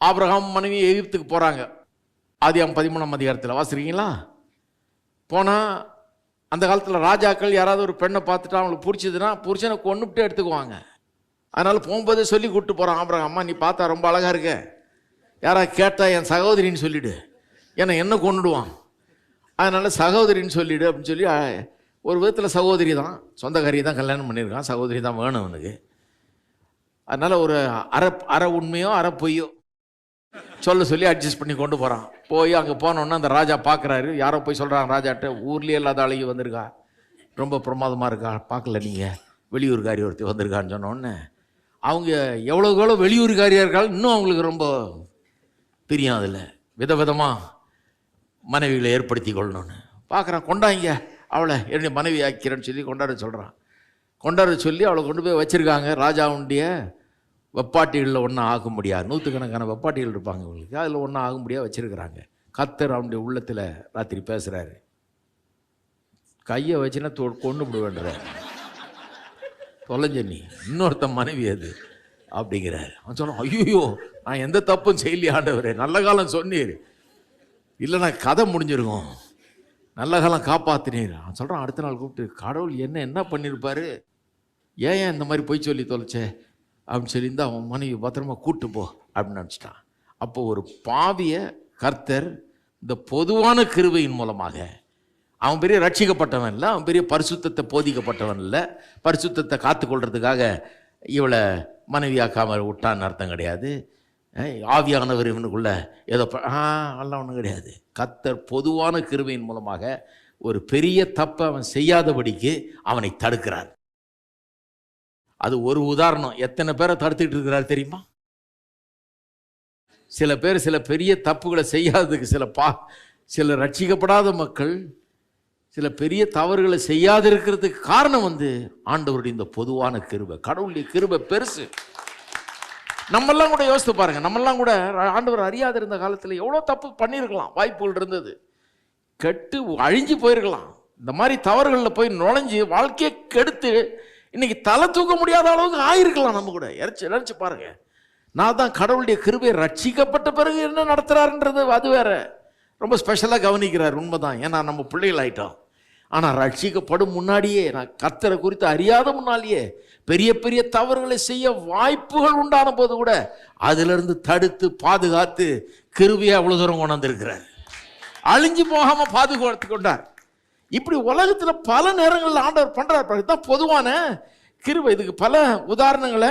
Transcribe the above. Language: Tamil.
ஆபிரகாம் மனைவி எகிப்துக்கு போகிறாங்க ஆதியாம் பதிமூணாம் அதிகாரத்தில். வாசிக்கிறீங்களா? போனால் அந்த காலத்தில் ராஜாக்கள் யாராவது ஒரு பெண்ணை பார்த்துட்டு அவங்களுக்கு பிடிச்சதுன்னா புருஷனை கொண்டுபிட்டு எடுத்துக்குவாங்க. அதனால் போகும்போதே சொல்லி கூப்பிட்டு போகிறான் ஆபிரகாம் அம்மா நீ பார்த்தா ரொம்ப அழகாக இருக்க. யாராவது கேட்டால் என் சகோதரின்னு சொல்லிவிடு ஏன்னா என்ன கொண்டுடுவான் அதனால் சகோதரின்னு சொல்லிடு அப்படின்னு சொல்லி ஒரு விதத்தில் சகோதரி தான். சொந்தக்காரி தான் கல்யாணம் பண்ணியிருக்கான். சகோதரி தான் வேணும் அவனுக்கு. அதனால் ஒரு அரை அரை உண்மையோ அரை பொய்யோ சொல்ல சொல்லி அட்ஜஸ்ட் பண்ணி கொண்டு போகிறான் போய் அங்கே போனோன்னே அந்த ராஜா பார்க்குறாரு யாரோ போய் சொல்கிறாங்க ராஜாட்ட ஊர்லேயே இல்லாத அழகி வந்திருக்கா? ரொம்ப பிரமாதமாக இருக்கா? பார்க்கல நீங்கள் வெளியூர்காரி ஒருத்தி வந்திருக்கான்னு சொன்னோடனே அவங்க எவ்வளோக்கு எவ்வளோ வெளியூர்காரியாக இருக்காலும் இன்னும் அவங்களுக்கு ரொம்ப பிரியம் அதில். விதவிதமாக மனைவிகளை ஏற்படுத்தி கொள்ளணும்னு. பார்க்குறான் கொண்டாங்க. அவளை என்னுடைய மனைவி ஆக்கிறேன்னு சொல்லி கொண்டாட சொல்கிறான் கொண்டாட சொல்லி அவளை கொண்டு போய் வச்சுருக்காங்க. ராஜாவுடைய வெப்பாட்டிகளில் ஒன்றா ஆக முடியாது. நூற்றுக்கணக்கான வெப்பாட்டிகள் இருப்பாங்க இவங்களுக்கு. அதில் ஒன்றா ஆக முடியாது வச்சுருக்கிறாங்க. கத்தர் அவனுடைய உள்ளத்தில் ராத்திரி பேசுகிறாரு கையை வச்சுன்னா தொ கொண்டு விடுவேன்ற தொலைஞ்ச நீ. இன்னொருத்தன் மனைவி அது. அப்படிங்கிறாரு. அவன் சொன்னான் ஐயோ நான் எந்த தப்பும் செய்யலையே நல்ல காலம் சொன்னீர். இல்லைனா கதை முடிஞ்சிருக்கும். நல்ல காலம் காப்பாத்தினீர். அவன் சொல்கிறான் அடுத்த நாள் கூப்பிட்டு கடவுள் என்ன என்ன பண்ணியிருப்பாரு ஏன் ஏன் இந்த மாதிரி பொய் சொல்லி தொலைச்சே? அப்படின்னு சொல்லியிருந்தா அவன் மனைவி பத்திரமா கூட்டு போ அப்படின்னு நினச்சிட்டான். அப்போ ஒரு பாவிய கர்த்தர் இந்த பொதுவான கிருவையின் மூலமாக அவன் பெரிய ரட்சிக்கப்பட்டவன் இல்லை அவன் பெரிய பரிசுத்தத்தை போதிக்கப்பட்டவன் இல்லை பரிசுத்தத்தை காத்துக்கொள்றதுக்காக இவளை மனைவியாக்காமல் விட்டான்னு அர்த்தம் கிடையாது. ஆவியானவர் இவனுக்குள்ள ஏதோ ஆ அதெல்லாம் ஒன்றும் கிடையாது. கத்தர் பொதுவான கிருவையின் மூலமாக ஒரு பெரிய தப்பை அவன் செய்யாதபடிக்கு அவனை தடுக்கிறார். அது ஒரு உதாரணம். எத்தனை பேரை தடுத்துட்டு இருக்கிறார் தெரியுமா? சில பேர் சில பெரிய தப்புகளை செய்யாததுக்கு சில பா சில ரட்சிக்கப்படாத மக்கள் சில பெரிய தவறுகளை செய்யாது இருக்கிறதுக்கு காரணம் வந்து ஆண்டவருடைய இந்த பொதுவான கிருபை. கடவுளுடைய கிருபை பெருசு. நம்மெல்லாம் கூட யோசித்து பாருங்க. நம்மெல்லாம் கூட ஆண்டவர் அறியாத இருந்த காலத்தில் எவ்வளோ தப்பு பண்ணியிருக்கலாம். வாய்ப்புகள் இருந்தது. கெட்டு அழிஞ்சு போயிருக்கலாம். இந்த மாதிரி தவறுகளில் போய் நுழைஞ்சு வாழ்க்கையை கெடுத்து இன்னைக்கு தலை தூக்க முடியாத அளவுக்கு ஆயிருக்கலாம் நம்ம கூட. இறச்சி இறச்சி பாருங்க. நான் தான் கடவுளுடைய கிருபை ரட்சிக்கப்பட்ட பிறகு என்ன நடத்துறாருன்றது அது வேற. ரொம்ப ஸ்பெஷலாக கவனிக்கிறார் உண்மைதான். ஏன்னா நம்ம பிள்ளைகள் ஆயிட்டோம். ஆனால் ரட்சிக்கப்படும் முன்னாடியே நான் கத்தரை குறித்து அறியாத முன்னாலேயே பெரிய பெரிய தவறுகளை செய்ய வாய்ப்புகள் உண்டான போது கூட அதிலிருந்து தடுத்து பாதுகாத்து கிருவியை அவ்வளோ தூரம் கொண்டாந்துருக்கிறார் அழிஞ்சு போகாம பாதுகாத்து கொண்டார். இப்படி உலகத்தில் பல நேரங்களில் ஆண்டவர் பண்ணுறார் தான் பொதுவான கிருவை இதுக்கு பல உதாரணங்களை